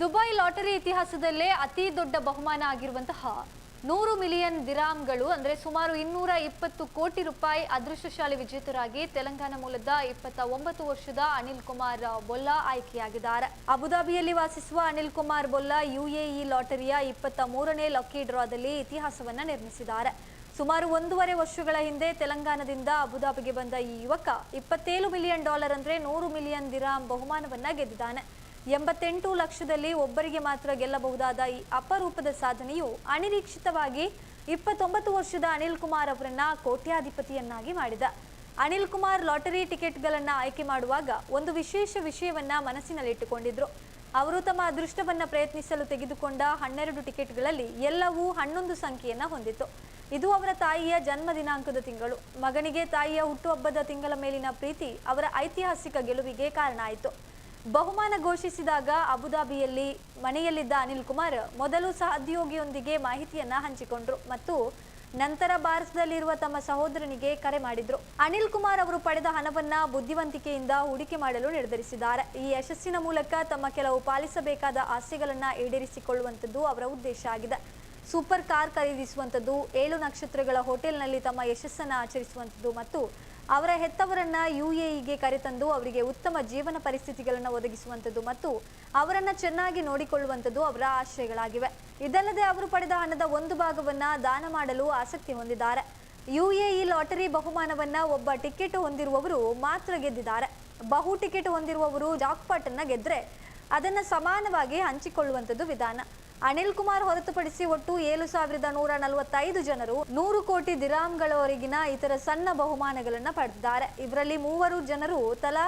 Dubai lottery ಇತಿಹಾಸದಲ್ಲೇ ಅತಿ ದೊಡ್ಡ ಬಹುಮಾನ ಆಗಿರುವಂತಹ ನೂರು ಮಿಲಿಯನ್ ದಿರಾಮ್ಗಳು, ಅಂದರೆ ಸುಮಾರು ಇನ್ನೂರ ಇಪ್ಪತ್ತು ಕೋಟಿ ರೂಪಾಯಿ ಅದೃಷ್ಟಶಾಲಿ ವಿಜೇತರಾಗಿ ತೆಲಂಗಾಣ ಮೂಲದ ಇಪ್ಪತ್ತ ಒಂಬತ್ತು ವರ್ಷದ ಅನಿಲ್ ಕುಮಾರ್ ಬೊಲ್ಲಾ ಆಯ್ಕೆಯಾಗಿದ್ದಾರೆ. ಅಬುದಾಬಿಯಲ್ಲಿ ವಾಸಿಸುವ ಅನಿಲ್ ಕುಮಾರ್ ಬೊಲ್ಲಾ ಯುಎಇ ಲಾಟರಿಯ ಇಪ್ಪತ್ತ ಮೂರನೇ ಲಕ್ಕಿ ಡ್ರಾದಲ್ಲಿ ಇತಿಹಾಸವನ್ನು ನಿರ್ಮಿಸಿದ್ದಾರೆ. ಸುಮಾರು ಒಂದೂವರೆ ವರ್ಷಗಳ ಹಿಂದೆ ತೆಲಂಗಾಣದಿಂದ ಅಬುದಾಬಿಗೆ ಬಂದ ಈ ಯುವಕ ಇಪ್ಪತ್ತೇಳು ಮಿಲಿಯನ್ ಡಾಲರ್ ಅಂದರೆ ನೂರು ಮಿಲಿಯನ್ ದಿರಾಮ್ ಬಹುಮಾನವನ್ನ ಗೆದ್ದಿದ್ದಾನೆ. ಎಂಬತ್ತೆಂಟು ಲಕ್ಷದಲ್ಲಿ ಒಬ್ಬರಿಗೆ ಮಾತ್ರ ಗೆಲ್ಲಬಹುದಾದ ಈ ಅಪರೂಪದ ಸಾಧನೆಯು ಅನಿರೀಕ್ಷಿತವಾಗಿ ಇಪ್ಪತ್ತೊಂಬತ್ತು ವರ್ಷದ ಅನಿಲ್ ಕುಮಾರ್ ಅವರನ್ನ ಕೋಟ್ಯಾಧಿಪತಿಯನ್ನಾಗಿ ಮಾಡಿದ. ಅನಿಲ್ ಕುಮಾರ್ ಲಾಟರಿ ಟಿಕೆಟ್ಗಳನ್ನ ಆಯ್ಕೆ ಮಾಡುವಾಗ ಒಂದು ವಿಶೇಷ ವಿಷಯವನ್ನ ಮನಸ್ಸಿನಲ್ಲಿಟ್ಟುಕೊಂಡಿದ್ರು. ಅವರು ತಮ್ಮ ಅದೃಷ್ಟವನ್ನ ಪ್ರಯತ್ನಿಸಲು ತೆಗೆದುಕೊಂಡ ಹನ್ನೆರಡು ಟಿಕೆಟ್ಗಳಲ್ಲಿ ಎಲ್ಲವೂ ಹನ್ನೊಂದು ಸಂಖ್ಯೆಯನ್ನ ಹೊಂದಿತ್ತು. ಇದು ಅವರ ತಾಯಿಯ ಜನ್ಮ ದಿನಾಂಕದ ತಿಂಗಳು. ಮಗನಿಗೆ ತಾಯಿಯ ಹುಟ್ಟುಹಬ್ಬದ ತಿಂಗಳ ಮೇಲಿನ ಪ್ರೀತಿ ಅವರ ಐತಿಹಾಸಿಕ ಗೆಲುವಿಗೆ ಕಾರಣ ಆಯಿತು. ಬಹುಮಾನ ಘೋಷಿಸಿದಾಗ ಅಬುದಾಬಿಯಲ್ಲಿ ಮನೆಯಲ್ಲಿದ್ದ ಅನಿಲ್ ಕುಮಾರ್ ಮೊದಲು ಸಹೋದ್ಯೋಗಿಯೊಂದಿಗೆ ಮಾಹಿತಿಯನ್ನ ಹಂಚಿಕೊಂಡ್ರು ಮತ್ತು ನಂತರ ಭಾರತದಲ್ಲಿರುವ ತಮ್ಮ ಸಹೋದರನಿಗೆ ಕರೆ ಮಾಡಿದ್ರು. ಅನಿಲ್ ಕುಮಾರ್ ಅವರು ಪಡೆದ ಹಣವನ್ನ ಬುದ್ಧಿವಂತಿಕೆಯಿಂದ ಹೂಡಿಕೆ ಮಾಡಲು ನಿರ್ಧರಿಸಿದ್ದಾರೆ. ಈ ಯಶಸ್ಸಿನ ಮೂಲಕ ತಮ್ಮ ಕೆಲವು ಪಾಲಿಸಬೇಕಾದ ಆಸೆಗಳನ್ನ ಈಡೇರಿಸಿಕೊಳ್ಳುವಂಥದ್ದು ಅವರ ಉದ್ದೇಶ ಆಗಿದೆ. ಸೂಪರ್ ಕಾರ್ ಖರೀದಿಸುವಂಥದ್ದು, ಏಳು ನಕ್ಷತ್ರಗಳ ಹೋಟೆಲ್ನಲ್ಲಿ ತಮ್ಮ ಯಶಸ್ಸನ್ನು ಆಚರಿಸುವಂಥದ್ದು ಮತ್ತು ಅವರ ಹೆತ್ತವರನ್ನ ಯುಎಇಗೆ ಕರೆತಂದು ಅವರಿಗೆ ಉತ್ತಮ ಜೀವನ ಪರಿಸ್ಥಿತಿಗಳನ್ನು ಒದಗಿಸುವಂಥದ್ದು ಮತ್ತು ಅವರನ್ನ ಚೆನ್ನಾಗಿ ನೋಡಿಕೊಳ್ಳುವಂಥದ್ದು ಅವರ ಆಶಯಗಳಾಗಿವೆ. ಇದಲ್ಲದೆ ಅವರು ಪಡೆದ ಹಣದ ಒಂದು ಭಾಗವನ್ನ ದಾನ ಮಾಡಲು ಆಸಕ್ತಿ ಹೊಂದಿದ್ದಾರೆ. ಯುಎಇ ಲಾಟರಿ ಬಹುಮಾನವನ್ನ ಒಬ್ಬ ಟಿಕೆಟ್ ಹೊಂದಿರುವವರು ಮಾತ್ರ ಗೆದ್ದಿದ್ದಾರೆ. ಬಹು ಟಿಕೆಟ್ ಹೊಂದಿರುವವರು ಜಾಕ್ಪಾಟ್ ಅನ್ನ ಗೆದ್ರೆ ಅದನ್ನ ಸಮಾನವಾಗಿ ಹಂಚಿಕೊಳ್ಳುವಂಥದ್ದು ವಿಧಾನ. ಅನಿಲ್ ಕುಮಾರ್ ಹೊರತುಪಡಿಸಿ ಒಟ್ಟು ಏಳು ಸಾವಿರದ ನೂರ ನಲವತ್ತೈದು ಜನರು ನೂರು ಕೋಟಿ ದಿರಾಮ್ಗಳವರೆಗಿನ ಇತರ ಸಣ್ಣ ಬಹುಮಾನಗಳನ್ನು ಪಡೆದಿದ್ದಾರೆ. ಇವರಲ್ಲಿ ಮೂವರು ಜನರು ತಲಾ